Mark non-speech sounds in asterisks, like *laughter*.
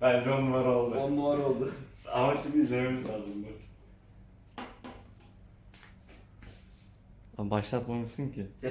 Bence on numara oldu. On numara oldu. *laughs* Ama şimdi izlememiz lazım. dur. Ama başlatmamışsın ki. Ya